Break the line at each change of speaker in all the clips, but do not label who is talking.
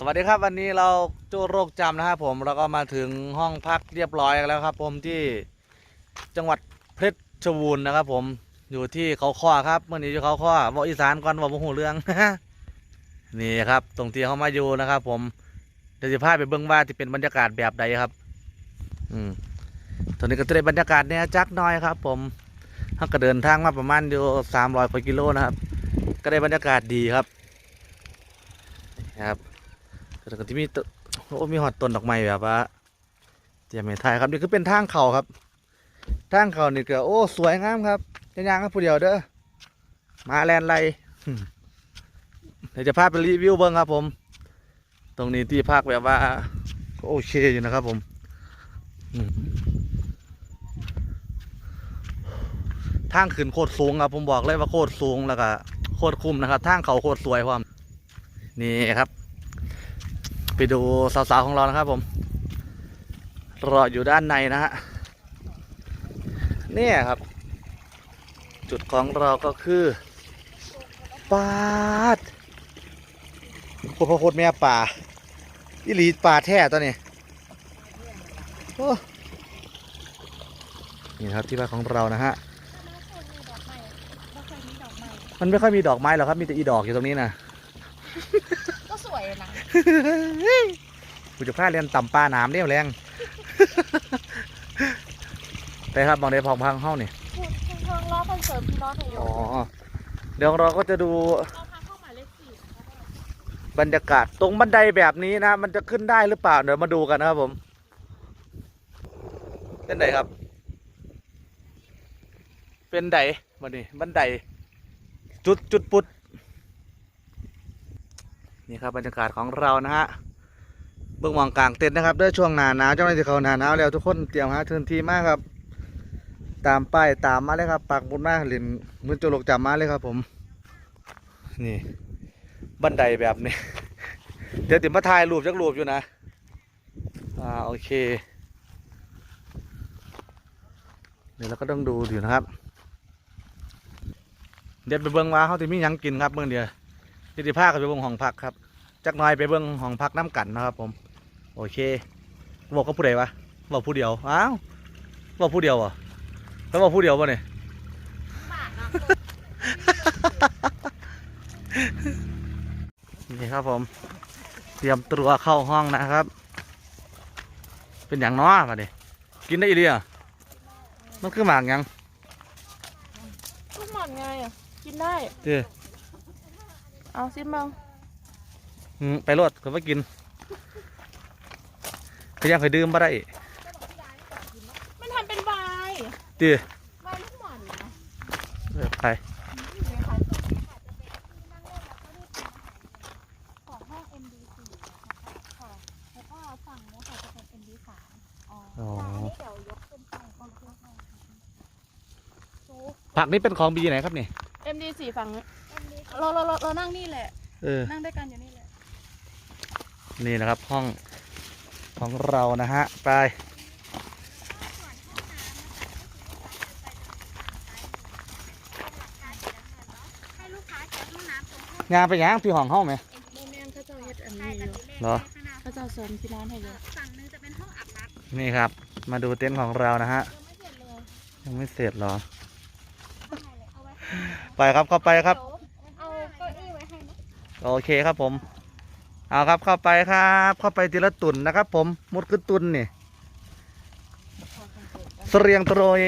สวัสดีครับวันนี้เราโจโรคจำนะครับผมเราก็มาถึงห้องพักเรียบร้อยแล้วครับ ผมที่จังหวัดเพชรชบูรณ์นะครับ ผมอยู่ที่เขาข้อครับเมื่อนี้อยู่เขาข้อบอกอีสานก่อนบอกหูเรื่อง นี่ครับ ตรงที่เขามาอยู่นะครับ ผมเดี๋ยวจะพาไปเบื้องว่าที่เป็นบรรยากาศแบบใดครับ อืมตอนนี้ก็จะได้บรรยากาศเนี่ยจักน้อยครับ ผมเขาก็เดินทางมาประมาณอยู่สามร้อยกว่ากิโลนะครับ ก็ได้บรรยากาศดีครับครับ แล้วก็ที่มีต้นโอ้มีหอดต้นดอกไม้แบบว่าเตรียมให้ถ่ายครับนี่คือเป็นทางเขาครับ ทางเขานี่ก็โอ้สวยงามครับจะย่างครับผู้เดียวเด้อมาแลนไลเดี๋ยวจะพาไปรีวิวเบิ้งครับ ผม ตรงนี้ที่พักแบบว่าก็โอเคอยู่นะครับผมอืมทางขึ้นโคตรสูงครับผมบอกเลยว่าโคตรสูงแล้วก็โคตรคุ้มนะครับทางเขาโคตรสวยความนี่ครับ ไปดูสาวๆของเรานะครับผมรออยู่ด้านในนะฮะเนี่ยครับ จุดของเราก็คือปาดโคตรโคตรแม่ป่าอีหลีป่าแท้ตัวนี้นี่ครับที่บ้านของเรานะฮะมันไม่ค่อยมีดอกไม้หรอกครับมีแต่อีดอกอยู่ตรงนี้นะ
สวยนะ
กูจะพลาดเรียนต่ำปลาหนามเรียวแรงไปครับมองได้พองพังห้องนี่
พูดเพิ่งรอบคอนเสิร์ตพี่น้องหน่อยโย
อ๋อเดี๋ยวเราก็จะดู
เราพาเข้าหมายเลขสี่
บรรยากาศตรงบันไดแบบนี้นะ มันจะขึ้นได้หรือเปล่าเดี๋ยวมาดูกันนะครับผมเป็นไดครับ เป็นไดมาดิบันไดจุดจุดปุด นี่ครับบรรยากาศของเรานะฮะเบื้องมองกลางเต็นท์นะครับด้วยช่วงหนาหนาวเจ้าหน้าที่เขาหนาหนาวแล้วทุกคนเตรียมหาพื้นที่มากครับ ตามป้ายตามมาเลยครับปักบุญมากหลินมือโจรกจับมาเลยครับผม นี่บันไดแบบนี้ เดี๋ยวติมมาถ่ายรูปจักรูปอยู่นะอ่าโอเคเดี๋ยวเราก็ต้องดูอยู่นะครับ เดี๋ยวไปเบิ้งว่าเขาจะมียังกินครับเมื่อเดียว จิติภาคไปเบิ้งห้องพักครับจักหน่อยไปเบิ้งห้องพักน้ำกันนะครับ ผม โอเคบอกก็ผู้ใดวะบอกผู้เดียวอ้าวบอกผู้เดียวเหรอแล้วบอกผู้เดียวป่ะเนี่ย
บาทนะ
นี่ครับผม เตรียมตัวเข้าห้องนะครับ เป็นอย่างน้อมาดิกินได้อีเดียมันคือหมากหยัง
ลูกหมอนไงอะ กินได้
เจ้
เอาซิมัง
อืมไปรดเขาไปกินเขายังเคยดื่มมาได้
มันทำเป็นไวน์
เจ้
ไวน์ลูกหมอนนะ
เออไป
ของห้อง MD4 นะคะค่ะแล้วก็ฝั่งเนี้ยค่ะจะเป็น MD3 อ๋อ
อ๋อ
ใช่อันนี้เดี๋ยวยกขึ้นไปโอเคค่ะซู
ผักนี้เป็นของบีไหนครับนี่
เอ็มดีสี่ฝั่งนี้
MD
เราเราเราเรานั่งนี่แหละ
เออ
นั่งด้วยกันอยู่นี่แหละ
นี่นะครับห้องของเรานะฮะ ไป
ให้ลูกค้าใช้ห้องน้ำตรงห้อง
งานไปยังพี่ห้องห้องไหม
โมเมนเขาเจ้าเฮ็ดอัน
ใช่
นี้อ
กับ
ยู่
สีแดง
เหรอ
ข้างหน้า
เขาเจ้าสอนที่ร้านให้อยู่
ฝั่งหนึงจะเป็นห้องอาบน้ำ
นี่ครับ มาดูเต็นท์ของเรานะฮะ
ยังไม่เสร็จเลย
ยังไม่เสร็จเหรอ
ข้างในเลยเอาไว้ให้
ไปครับเข้าไปครับ
เอาเก้าอี้ไว้ให้นะ
โอเคครับผม เอาครับเข้าไปครับ เข้าไปทีละตุนนะครับ ผมมุดขึ้นตุนนี่เสเรียงโตรเย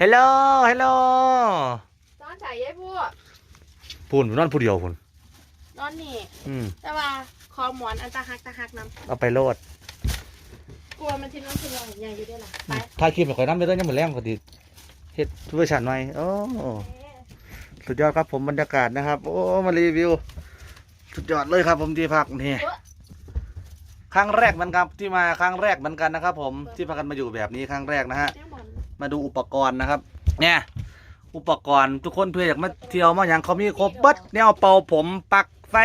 ฮัลโหลฮัลโหล
นอนจ่ายยายบัว
พูนนอนผู้เดียวพูน
นอนนี่
อืม
แต่ว่าคอหมอนอันตาหักตาหักน้
เอาไปโลดำ
กลัวมันทิ้งน้ำทิ้งนอนอย่างอยู่ด้วยล่ะไป
ถ่ายคลิปไปข่อยน้ำไปเรื่อยยังหมดแรงพอดี เฮ็ดเวอร์ชันใหม่โอ้สุดยอดครับผมบรรยากาศนะครับ โอ้มารีวิว สุดยอดเลยครับ ผมที่พักนี่ครั้งแรกมือนครับที่มาครั้งแรกเหมือนกันนะครับ ผมที่พากันมาอยู่แบบนี้ครั้งแรกนะฮะ
มา
ดูอุปกรณ์นะครับ เนี่ย อุปกรณ์ทุกคนเพื่ออยากมาเที่ยวมาอย่างเขามีครบเบิดแนวเป่าผมปักไฟ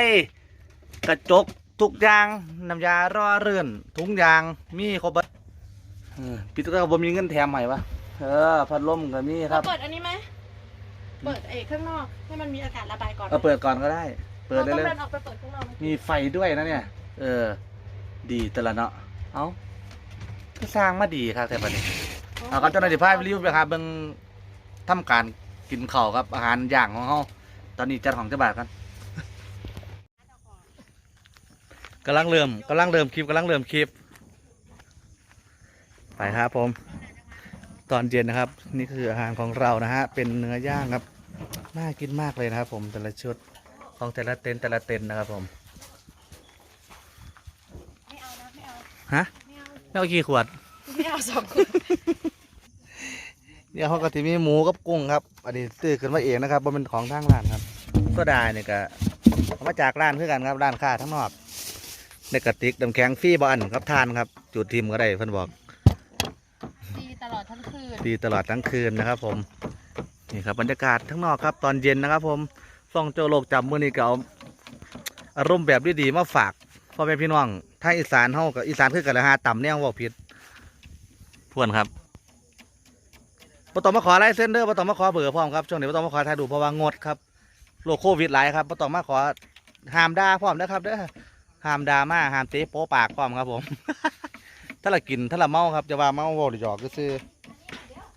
กระจกทุกอย่างน้ำยาร่อเรื่อนทุกอย่างมีครบเบิดเออพี่ตุ๊กตาบ่มีเงินแถมใหม่ปะ เออ พัดลมก็มีค
เรา
รับ
เปิดอันนี้ไหมเปิดเอกข้างนอกให้มันมีอากาศระบายก่อน
เออเปิดก่อนก็ได้ เปิดได้
รา
เล
ต้อง
ย
เดินออกไปเปิดข้างนอก
มีไฟด้วยนะเนี่ย เออ ดีแต่ละเนาะ เอ้าก็สร้างมาดีครับแต่ปันนี้เอาก็เจ้าหน้าที่พาไปรีวิวไปครับเบิ่งทำการกินข้าวครับ อาหารอย่างของเขาตอนนี้จัดของเจ้าบาทกันกำลังเริ่มกำลังเริ่มคลิปกำลังเริ่มคลิป ไปครับผม ตอนเย็นนะครับ นี่คืออาหารของเรานะฮะเป็นเนื้อย่างครับน่ากินมากเลยนะครับ ผมแต่ละชุดของแต่ละเต็นท์แต่ละเต็นท์นะครับผม
ไม่เอานะไม่เอา
ฮะ
ไม่เอา
แล้วเอากี่ขวด
ไม่เอาสองคน
เนี่ยเขาก็จะมีหมูกับกุ้งครับอันนี้ซื้อขึ้นมาเองนะครับว่าเป็นของทางร้านครับโซดาเนี่ยก็เอามาจากร้านคือกันครับร้านค้าทั้งนอกในกระติกน้ำแข็งฟรีบ่อันครับทานครับ จุดทิมก็ได้เพิ่นบอก
ดีตลอดทั้งคืน
ดีตลอดทั้งคืนนะครับ ผมนี่ครับบรรยากาศทั้งนอกครับ ตอนเย็นนะครับ ผมส่องโจโลกจำมือนี้ก็เอาอารมณ์แบบดีๆมาฝากพ่อแม่พี่น้องทาอีสานเฮากับอีสานคือกันละฮะต่ำเนี่ยว่าผิดพวนครับบ่ต้องมาขอไลเส้นเด้อบ่ต้องมาขอเบอร์พร้อมครับช่วงนี้บ่ต้องมาขอถ่ายดูเพราะว่างดครับโรคโควิดหลายครับบ่ต้องมาขอห้ามด่าพร้อมนะครับเด้อห้ามด่ามาห้ามเตะโป๊ปากพร้อมครับผม ถ้าเรากินถ้าเราเมาครับจะว่าเมาเวอหรือหยอกก็ซื้อ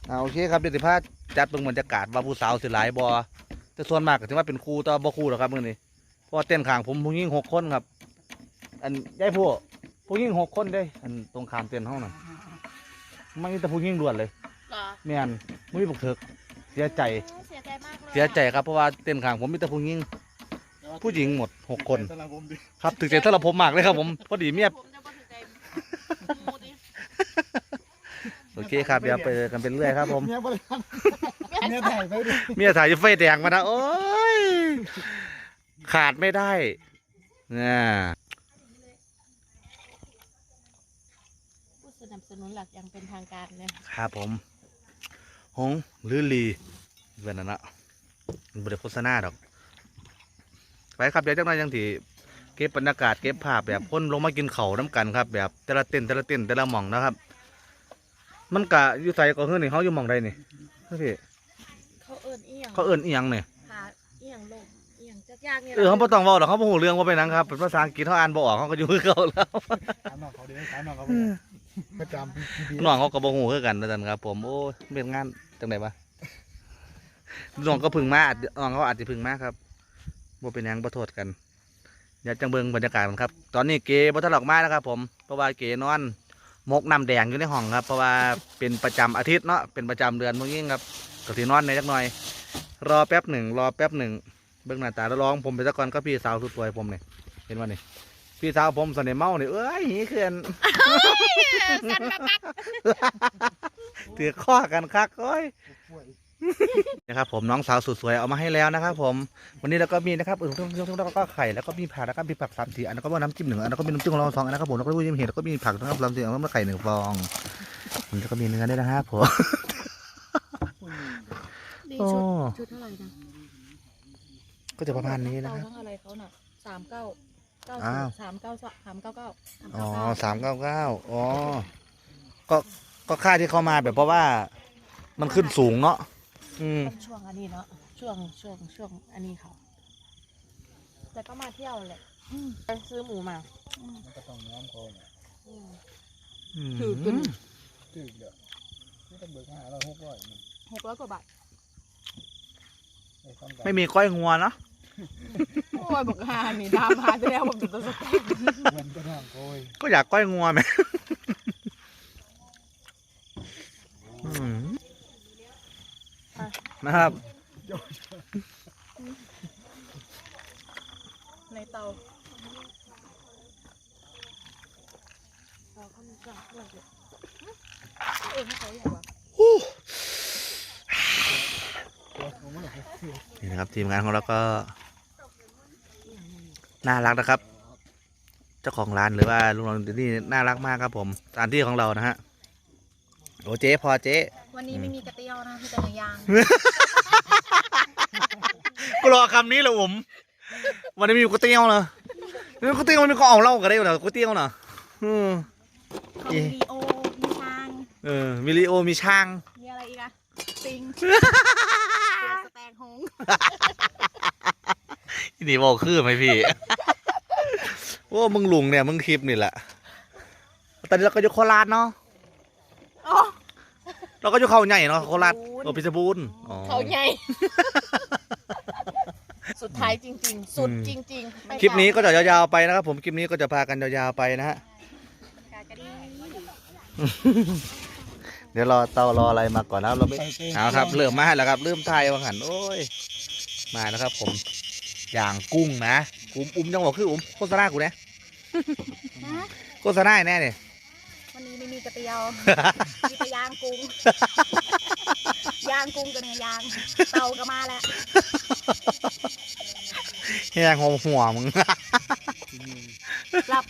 เอาโอเคครับเดี๋ยวสิพาจัดเบิ่งบรรยากาศว่าผู้สาวสิหลายบ่แต่ส่วนมากก็ถือว่าเป็นครูแต่ว่าบ่ครูหรอกครับมื้อนี้เพราะว่าเต้นข้างผมผู้หญิงหกคนครับ อันยายผู้ผู้หญิงหกคนเด้อันตรงข้ามเต้นเฮานั่นมันมีแต่ผู้หญิงล้วนเลย
เหรอ
แม่นบ่มีบุกเถิกเสียใจ
เสียใจมากเลย
เสียใจครับเพราะว่าเต้นข้างผมมีแต่ผู้หญิงผู้หญิงหมดหกคน
สำหรับผมดิ
ครับถึงใจสำหรับผมมากเลยครับผมพอดีเมีย
ผมจะมาถึงใจมูดิ
โอเคครับเดี๋ยวไปกันเป็นเรื่อยครับผม
เมียบริการเมียถ่ายไปดิ
เมียถ่ายจะไฟแดงมานะโอ้ยขาดไม่ได้เนี่ย
ผู้สนับสนุนหลักอย่างเป็นทางการเนี่ย
ครับผมหงหรือลีเวนนั่นนะมันบริโฆษณาดอกไปครับเดี๋ยวจังหน่อยจังที่เก็บบรรยากาศเก็บภาพแบบคนลงมากินเขาวน้ำกันครับ แบบแต่ละเต้นแต่ละเต้นแต่ละหม่องนะครับ มันกะอยู่ใส่ก็คือนี่เขาอยู่หม่องใดนี่พี่
เขาเอิญเอียง
เขาเอิ้นอีหยังเนี่ย
หาเอียงลงเอียงจักยากเนี่ย
เออเขาบ่ต้องเว้าหรอกเขาบ่ฮู้เรื่องว่าเป็นหนังครับเป็นภาษาอังกฤษเขาอ่านบ่ออกเขาก็อยู่คือเขาแล้ว
ถามน้องเขาดิถามน้องเขาประจำพี่
น้องเขาก็บ่ฮู้คือกันว่าซั่นครับ ผมโอ้ยเป็นงานจังได๋วะน้องก็เพึ่งมาอาจน้องเขาอาจสิเพึ่งมาครับบ่เป็นหยังบ่โทษกันเดี๋ยวจังเบิ่งบรรยากาศกันครับ ตอนนี้เกบ่ทันออกมานะครับ ผมเพราะว่าเกนอน มกน้ำแดงอยู่ในห้องครับ เพราะว่าเป็นประจำอาทิตย์เนาะเป็นประจำเดือนพวกนี้ครับก็สินอนในจักหน่อย รอแป๊บหนึ่งรอแป๊บหนึ่งเบิ่งหน้าตาแล้วร้องผมไปซะก่อนก็พี่สาวสุดสวยผมนี่เห็นว่านี่พี่สาวผมเสน่ห์เมานี่เอ้ยหีเขื่อนถือข้อกันคักโอ้ย
ป่วย
นะครับผมน้องสาวสุดสวยเอามาให้แล้วนะครับผมวันนี้เราก็มีนะครับอื่นทุกทุกแล้วก็ไข่แล้วก็มีผักแล้วก็มีผักสามสีอันแล้วก็น้ำจิ้มหนึ่งอันแล้วก็มีน้ำจิ้มของเราสองอันนะครับผมแล้วก็มีเห็ดแล้วก็มีผักนะครับสามสีอันแล้วก็ไข่หนึ่งฟองแล้วก็มีเนื้อด้วยนะครับผม
ดี
โอ้
ชุดชุดเท่าไหร่นะ
ก็จะประมาณนี้นะครับ
อะไรเขาน่ะสามเก้าเก้าสามเก้าสามเก้าเก้า
อ๋อสามเก้าเก้าอ๋อก็ก็ค่าที่เข้ามาแบบเพราะว่ามันขึ้นสูงเนาะ อืม
เป็นช่วงอันนี้เนาะช่วงช่วงช่วงอันนี้เขาแต่ก็มาเที่ยวแหละไปซื้อหมูมา
มันก็ต้องย้อมคอเนี่ย
อืม
อืม
ถือขึ้น
ตึกเด้อที่ต้องเบิกมาหาเราหกร้อยมัน
หกร้อยกว่าบาท
ไอ้ความกัน
ไม่มีก้อยงัวเนาะ
โอ้ยบอกหานี่ดามหาจะแล้วผมจะตัวสแตน
เงินก็น้องโกย
ก็อยากก้อยงัวไหมอืม นะครับ
ในเตาเราเขามีจังเรื่องเดียวเออให้เขาอย่า
ตัวผมมันหรอก
นี่นะครับทีมงานของเราก็น่ารักนะครับ เจ้าของร้านหรือว่าลุงน้องที่นี่น่ารักมากครับผมสถานที่ของเรานะฮะ โอ้เจ๊พอเจ๊
วันนี้ไม่มีกระเตี้ยวนะพี่แต่เนื้อย่าง
ก็รอคำนี้แหละผมวันนี้มีก๋วยเตี๋ยวเนอะก๋วยเตี๋ยวมันก็เอาเหล้ากันได้เหรอก๋วยเตี๋ยวเนอะอืม
ของลีโอมีช้าง
เออมีลีโอมีช่าง
มีอะไรอีกอะปิงสแตงโฮ
ง
นี่บอกคือไหมพี่โอ้มึงลุงเนี่ยมึงคลิปนี่แหละตอนนี้เราก็อยู่โคราชเนาะ
อ๋อ
เราก็อยู่เขาใหญ่เนาะโคราชโอพิษบูรณ์อ๋อ
เขาใหญ่ สุดท้ายจริง ๆ สุด
อืม
จริงๆไม่
คลิปนี้ก็จะยาวๆไปนะครับผมคลิปนี้ก็จะพากันยาวๆไปนะฮะ
กากระดี
เดี๋ยวรอเตารออะไรมาก่อนนะครับเราไม่
ใส่เกง
เอาครับเริ่มมาแล้วครับเริ่มไทยวังหันโอ้ยมาแล้วครับ ผมอย่างกุ้งนะอุ้มอุ้มจังหวะคืออุ้มโฆษณากูเนี่ย
ฮะ
โฆษณาแน่เนี่ย
วันนี้ไม่มีกระเตียว มีแต่ยางกุ้ง ยางกุ้งกับเนื้อยาง เตาก็มาแล้ว
แห้งหัวหัวมึง
รับ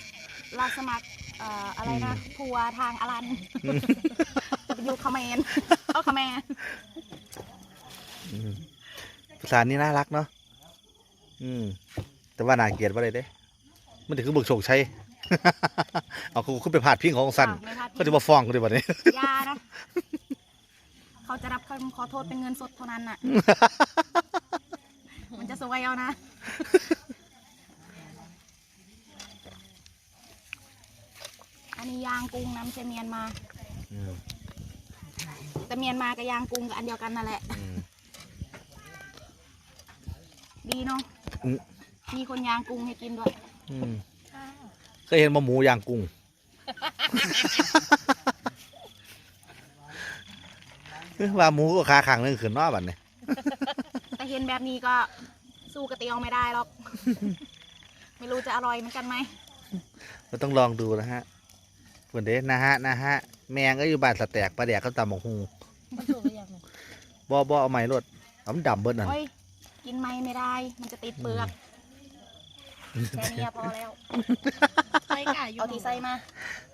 รับสมัครเอ่ออะไรนะทัวร์ทางอลันจะไปอยู่คาเขมนเอาคาเขมน
อืมภาษานี้น่ารักเนาะ อืม แต่ว่าน่าเกลียดว่าอะไรเด้ มันถึงคือบึกโฉกชัย เอากูขึ้นไปพาดพิงของสั้น
ไม่พลาด
ก็จะมาฟ้องกูดิบัดนี้
อยานะ เขาจะรับคำขอโทษเป็นเงินสดเท่านั้นน่ะ มันจะสวยเอานะ อันนี้ยางกุ้งน้ำเชเมียนมา
อืม
แต่เมียนมากับยางกุ้งกับอันเดียวกันนั่นแหละ
อืม
ดีเนาะ
อืม
มีคนยางกุ้งให้กินด้วย
อืม เคยเห็นมาหมูย่างกุ้ง ว่าหมูก็ขาขังหนึงขืนเนอบัดเนี่ย
แต่เห็นแบบนี้ก็สู้กระเตียวไม่ได้หรอก ไม่รู้จะอร่อยเหมือนกันไหม
เราต้องลองดูนะฮะเพื่อนเด้นะฮะนะฮะ แมงก็อยู่บ้านสแตกปลาแดกก็ตำหมกฮู
มันถูกหรือยัง
บ่บ่เอาไม้รดเอามันดำเบิดนั่น
โอ้ยกินไม่ไม่ได้ มันจะติดเปลือก แค่นี้พอแล้ว
ไม่กล้าอยู่
เอาที่ใส่มา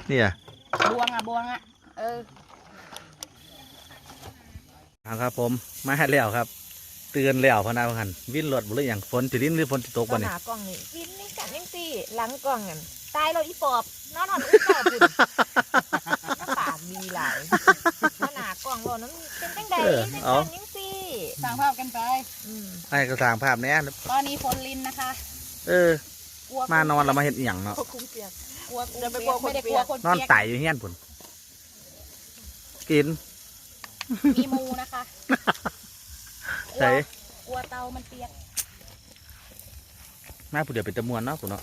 เนี่ย
บวงอะบวงอะ เออ
เอาครับผมมาให้แล้วครับ เตือนแล้วพะนาพันวิ่นรถบุหรืออย่างฝนจะลิ้นหรือฝนจะตก
ก็
บ่เนี่ย
หากล้องนี่วินนี่กันยังสี่หลังกล้องกันตายเราอีปอบนอนนอนอุ้ยเก่าพุ่นน้ำปากดีหลายขนาดกล้องเรานั้นเป็นตั้งใดเป็นกันยังสี่
สร้างภาพกันไป
อืม
ให้กระสร้างภาพเนี้ย
ตอนนี้ฝนลินนะคะ
เออ
กลัว
มานอนเรามาเห็นอหย่างเนาะ
ควบคุมเปียก
กลัว
อย่าไปกลัวคน
ไม่ได้
เปี
กลั
ยวก
คน
นอน
เปียก
ไต่อยู่เฮียนพุ่นกิน
มีมูนะคะ
ใส่
กลัวเตามันเปียก
มาผู้เดียวเป็นตะมวนเนาะพุ่นเนาะ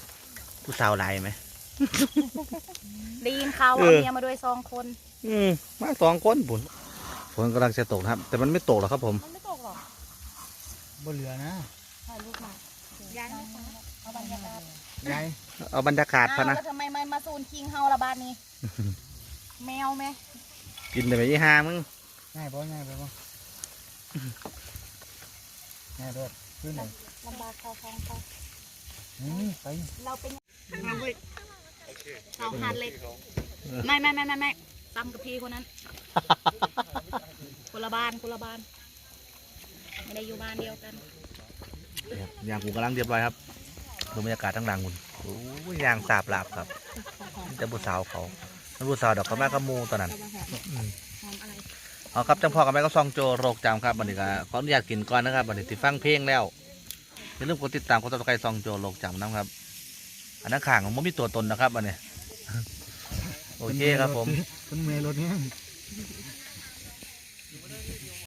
ผู้สาวหลายไหม
ได้ยินเขา
เอ
เอา
อ
เมียมาด้วยสองคน
อืมมาสองคนพุ่นฝนกำลังจะตกนะครับ แต่มันไม่ตกหรอกครับผม
มันไม่ตกหรอก
บ่เหลือนะ
ถ่ายรูปมา
ยังไม่ตก
เอาบรรยากาศ
ยาย
เอาบรรยากาศพะ
อ้าว
นะ
แล้วทำไมมันมาซูนคิงเฮาละบาดนี้ แมวไหม
กินแต่ไปยี่ห้ามึง
ง่ายบ่ง่ายไปบ่ง่ายเด้อขึ้นหน่อย
ลำบากเขาท้องเขา
อืมไป
เราเป็นเราหันเล็กไม่ไม่ไม่ไม่ไม่ตำกับพี่คนนั้น คนละบ้านคนละบ้าน ไม่ได้อยู่บ้านเดียวกัน
ครับอย่างกูกำลังเรียบร้อยครับ ดูบรรยากาศทั้งหลังคุณโอ้ยยางสาบลาบครับนี่จะบุสาวเขาบุสาวดอกเขาแม่กระมูตอนนั้น
อมอะไร
เอาครับจังพ่อกับแม่ก็ซองโจโรคจำครับบันนี้ก็ขออนุญาตกินก่อนนะครับบันนี้ที่ฟังเพลงแล้วอย่าลืมกดติดตามกดติดตามซองโจโรคจำนะครับ อันนั้นข่างของมันมีตัวตนนะครับบันนี้โอเคครับผม
เพิ่นเมื่อยรถเนี่ย